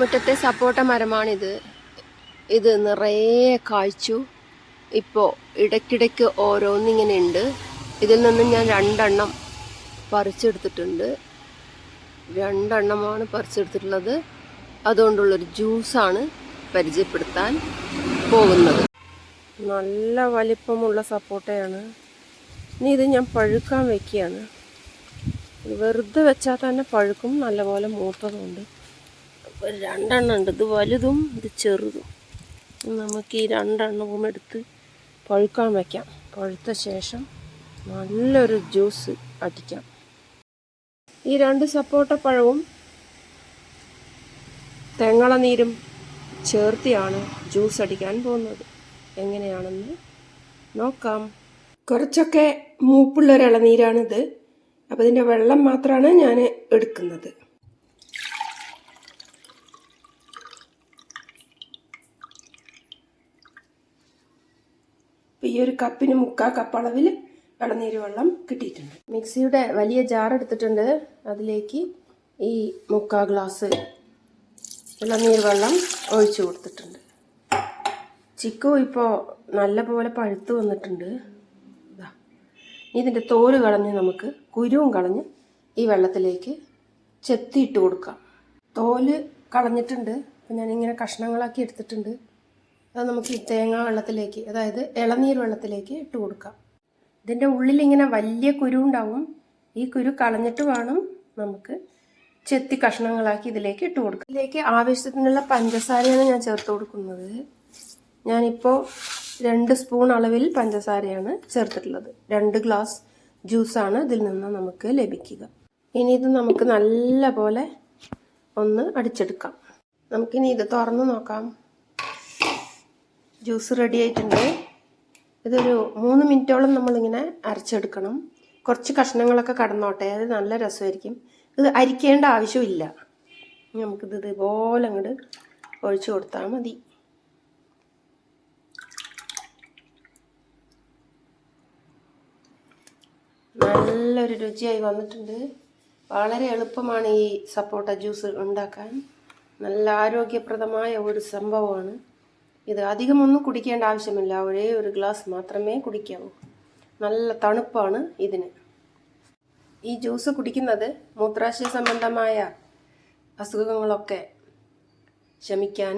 മുറ്റത്തെ സപ്പോർട്ട മരമാണിത്. ഇത് നിറയെ കായ്ച്ചു. ഇപ്പോൾ ഇടയ്ക്കിടയ്ക്ക് ഓരോന്നിങ്ങനെ ഉണ്ട്. ഇതിൽ നിന്നും ഞാൻ രണ്ടെണ്ണം പറിച്ചെടുത്തിട്ടുണ്ട്. രണ്ടെണ്ണമാണ് പറിച്ചെടുത്തിട്ടുള്ളത്. അതുകൊണ്ടുള്ളൊരു ജ്യൂസാണ് പരിചയപ്പെടുത്താൻ പോകുന്നത്. നല്ല വലിപ്പമുള്ള സപ്പോട്ടയാണ്. ഇനി ഇത് ഞാൻ പഴുക്കാൻ വെക്കുകയാണ്. വെറുതെ വെച്ചാൽ തന്നെ പഴുക്കും നല്ലപോലെ മൂത്തതുണ്ട്. രണ്ടെണ്ണം ഉണ്ട്. ഇത് വലുതും ഇത് ചെറുതും. നമുക്ക് ഈ രണ്ടെണ്ണവും എടുത്ത് പഴുക്കാൻ വയ്ക്കാം പഴുത്ത ശേഷം നല്ലൊരു ജ്യൂസ് അടിക്കാം. ഈ രണ്ട് സപ്പോട്ട പഴവും തെങ്ങളനീരും ചേർത്തിയാണ് ജ്യൂസ് അടിക്കാൻ പോകുന്നത്. എങ്ങനെയാണെന്ന് നോക്കാം. കുറച്ചൊക്കെ മൂപ്പുള്ള ഒരു ഇളനീരാണിത്. അപ്പോൾ ഇതിന്റെ വെള്ളം മാത്രമാണ് ഞാൻ എടുക്കുന്നത്. ഇപ്പം ഈ ഒരു കപ്പിന് മുക്കാൽ കപ്പ് അളവിൽ ഇളനീര് വെള്ളം കിട്ടിയിട്ടുണ്ട്. മിക്സിയുടെ വലിയ ജാർ എടുത്തിട്ടുണ്ട്. അതിലേക്ക് ഈ മുക്കാൽ ഗ്ലാസ് ഇളനീർ വെള്ളം ഒഴിച്ചു കൊടുത്തിട്ടുണ്ട്. ചിക്കു ഇപ്പോൾ നല്ലപോലെ പഴുത്ത് വന്നിട്ടുണ്ട്. ഇതിന്റെ തോൽ കളഞ്ഞ് നമുക്ക് കുരുവും കളഞ്ഞ് ഈ വെള്ളത്തിലേക്ക് ചെത്തിയിട്ട് കൊടുക്കാം. തോൽ കളഞ്ഞിട്ടുണ്ട്. അപ്പം ഞാനിങ്ങനെ കഷ്ണങ്ങളാക്കി എടുത്തിട്ടുണ്ട്. അത് നമുക്ക് ഈ തേങ്ങ വെള്ളത്തിലേക്ക് അതായത് ഇളനീർ വെള്ളത്തിലേക്ക് ഇട്ട് കൊടുക്കാം. ഇതിന്റെ ഉള്ളിൽ ഇങ്ങനെ വലിയ കുരു ഉണ്ടാവും. ഈ കുരു കളഞ്ഞിട്ട് വേണം നമുക്ക് ചെത്തി കഷ്ണങ്ങളാക്കി ഇതിലേക്ക് ഇട്ട് കൊടുക്കാം. ഇതിലേക്ക് ആവശ്യത്തിനുള്ള പഞ്ചസാരയാണ് ഞാൻ ചേർത്ത് കൊടുക്കുന്നത്. ഞാനിപ്പോൾ രണ്ട് സ്പൂൺ അളവിൽ പഞ്ചസാരയാണ് ചേർത്തിട്ടുള്ളത്. രണ്ട് ഗ്ലാസ് ജ്യൂസാണ് ഇതിൽ നിന്ന് നമുക്ക് ലഭിക്കുക. ഇനി ഇത് നമുക്ക് നല്ല പോലെ ഒന്ന് അടിച്ചെടുക്കാം. നമുക്കിനി ഇത് തുറന്ന് നോക്കാം. ജ്യൂസ് റെഡി ആയിട്ടുണ്ട്. ഇതൊരു മൂന്ന് മിനിറ്റോളം നമ്മളിങ്ങനെ അരച്ചെടുക്കണം. കുറച്ച് കഷ്ണങ്ങളൊക്കെ കടന്നോട്ടെ അത് നല്ല രസമായിരിക്കും. ഇത് അരിക്കേണ്ട ആവശ്യമില്ല. നമുക്കിത് ഇതുപോലെ അങ്ങോട്ട് ഒഴിച്ചു കൊടുത്താൽ മതി. നല്ലൊരു രുചിയായി വന്നിട്ടുണ്ട്. വളരെ എളുപ്പമാണ് ഈ സപ്പോട്ട ജ്യൂസ് ഉണ്ടാക്കാൻ. നല്ല ആരോഗ്യപ്രദമായ ഒരു സംഭവമാണ്. ഇത് അധികമൊന്നും കുടിക്കേണ്ട ആവശ്യമില്ല. ഒരേ ഒരു ഗ്ലാസ് മാത്രമേ കുടിക്കാവൂ. നല്ല തണുപ്പാണ് ഇതിന്. ഈ ജ്യൂസ് കുടിക്കുന്നത് മൂത്രാശയ സംബന്ധമായ അസുഖങ്ങളൊക്കെ ശമിക്കാൻ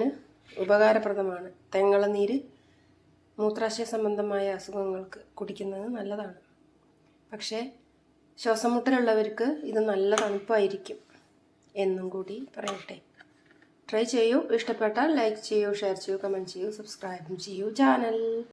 ഉപകാരപ്രദമാണ്. തെങ്ങളനീര് മൂത്രാശയ സംബന്ധമായ അസുഖങ്ങൾക്ക് കുടിക്കുന്നത് നല്ലതാണ്. പക്ഷേ ശ്വാസമുട്ടലുള്ളവർക്ക് ഇത് നല്ല തണുപ്പായിരിക്കും എന്നും കൂടി പറയട്ടെ. ട്രൈ ചെയ്യൂ. ഇഷ്ടപ്പെട്ടാൽ ലൈക്ക് ചെയ്യൂ ഷെയർ ചെയ്യൂ കമന്റ് ചെയ്യൂ സബ്സ്ക്രൈബും ചെയ്യൂ ചാനൽ